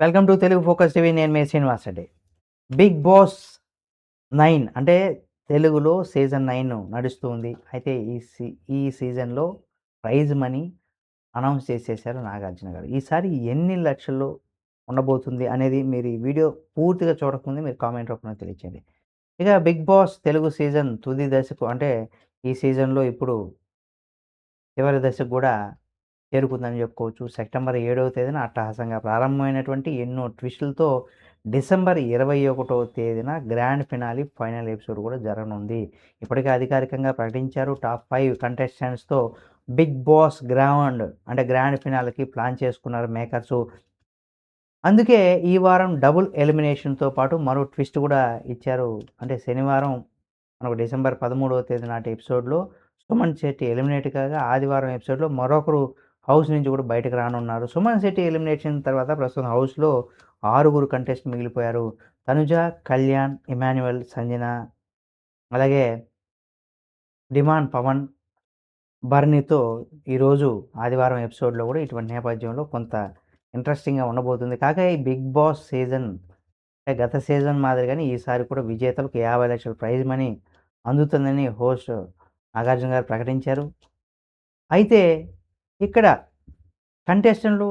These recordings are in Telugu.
Welcome to Telugu focus TV. నేను మీ Srinivas Reddy. Bigg Boss nine అంటే తెలుగులో సీజన్ నైన్ నడుస్తుంది అయితే ఈ సీ ఈ సీజన్లో ప్రైజ్ మనీ అనౌన్స్ చేసేసారు నాగార్జున గారు. ఈసారి ఎన్ని లక్షల్లో ఉండబోతుంది అనేది మీరు ఈ వీడియో పూర్తిగా చూడకముందే మీరు కామెంట్ రూపంలో తెలియచేయండి. ఇక బిగ్ బాస్ తెలుగు సీజన్ తుది దశకు అంటే ఈ సీజన్లో ఇప్పుడు చివరి దశకు కూడా చేరుకుందని చెప్పుకోవచ్చు. సెప్టెంబర్ ఏడవ తేదీన అట్టహాసంగా ప్రారంభమైనటువంటి ఎన్నో ట్విస్టులతో డిసెంబర్ ఇరవై ఒకటవ తేదీన గ్రాండ్ ఫినాలి ఫైనల్ ఎపిసోడ్ కూడా జరగనుంది. ఇప్పటికే అధికారికంగా ప్రకటించారు టాప్ ఫైవ్ కంటెస్టెంట్స్తో బిగ్ బాస్ గ్రౌండ్ అంటే గ్రాండ్ ఫినాల్కి ప్లాన్ చేసుకున్నారు మేకర్స్. అందుకే ఈ వారం డబుల్ ఎలిమినేషన్తో పాటు మరో ట్విస్ట్ కూడా ఇచ్చారు. అంటే శనివారం మనకు డిసెంబర్ పదమూడవ తేదీ నాటి ఎపిసోడ్లో సుమన్ శెట్టి ఎలిమినేట్ కాగా ఆదివారం ఎపిసోడ్లో మరొకరు హౌస్ నుంచి కూడా బయటకు రానున్నారు. సుమన్ శెట్టి ఎలిమినేషన్ తర్వాత ప్రస్తుతం హౌస్లో ఆరుగురు కంటెస్ట్ మిగిలిపోయారు. తనుజ కళ్యాణ్ ఇమాన్యువల్ సంజన అలాగే డిమాండ్ పవన్ బర్నీతో ఈరోజు ఆదివారం ఎపిసోడ్లో కూడా ఇటువంటి నేపథ్యంలో కొంత ఇంట్రెస్టింగ్గా ఉండబోతుంది. కాగా ఈ బిగ్ బాస్ సీజన్ గత సీజన్ మాదిరిగానే ఈసారి కూడా విజేతలకు యాభై లక్షల ప్రైజ్ మనీ అందుతుందని హోస్ట్ నాగార్జున గారు ప్రకటించారు. అయితే ఇక్కడ కంటెస్టెంట్లు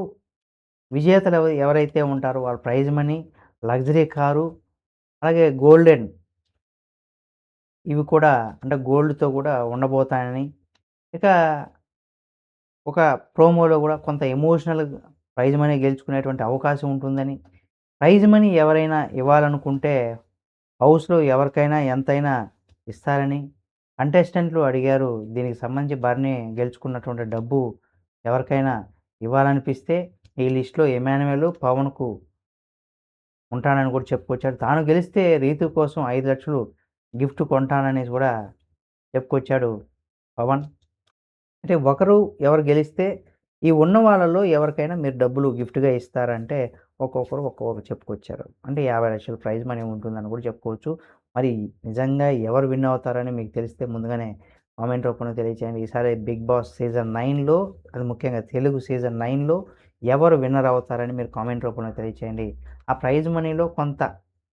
విజేతలు ఎవరైతే ఉంటారో వాళ్ళ ప్రైజ్ మనీ లగ్జరీ కారు అలాగే గోల్డెన్ ఇవి కూడా అంటే గోల్డ్తో కూడా ఉండబోతాయని. ఇక ఒక ప్రోమోలో కూడా కొంత ఎమోషనల్ ప్రైజ్ మనీ గెలుచుకునేటువంటి అవకాశం ఉంటుందని. ప్రైజ్ మనీ ఎవరైనా ఇవ్వాలనుకుంటే హౌస్లో ఎవరికైనా ఎంతైనా ఇస్తారని కంటెస్టెంట్లు అడిగారు. దీనికి సంబంధించి బర్ని గెలుచుకున్నటువంటి డబ్బు ఎవరికైనా ఇవ్వాలనిపిస్తే ఈ లిస్టులో ఎమాన్యువల్ పవన్కు ఉంటానని కూడా చెప్పుకొచ్చాడు. తాను గెలిస్తే రీతు కోసం ఐదు లక్షలు గిఫ్ట్ కొంటానని కూడా చెప్పుకొచ్చాడు పవన్. అంటే ఒకరు ఎవరు గెలిస్తే ఈ ఉన్న వాళ్ళలో ఎవరికైనా మీరు డబ్బులు గిఫ్ట్గా ఇస్తారంటే ఒక్కొక్కరు ఒక్కొక్కరు చెప్పుకొచ్చారు. అంటే యాభై లక్షల ప్రైజ్ మనీ ఉంటుందని కూడా చెప్పుకోవచ్చు. మరి నిజంగా ఎవరు విన్ అవుతారని మీకు తెలిస్తే ముందుగానే కామెంట్ రూపంలో తెలియచేయండి. ఈసారి బిగ్ బాస్ సీజన్ నైన్లో అది ముఖ్యంగా తెలుగు సీజన్ నైన్లో ఎవరు విన్నర్ అవుతారని మీరు కామెంట్ రూపంలో తెలియచేయండి. ఆ ప్రైజ్ మనీలో కొంత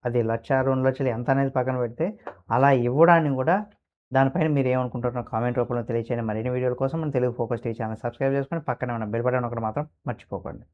అది లక్ష రెండు లక్షలు ఎంత అనేది పక్కన పెడితే అలా ఇవ్వడాన్ని కూడా దానిపైన మీరు ఏమనుకుంటున్నారో కామెంట్ రూపంలో తెలియచేయండి. మరిన్ని వీడియోల కోసం మన Telugu focus T channel subscribe చేసుకొని పక్కనే ఉన్న బెల్ బటన్ ఒకటి మాత్రం మర్చిపోకండి.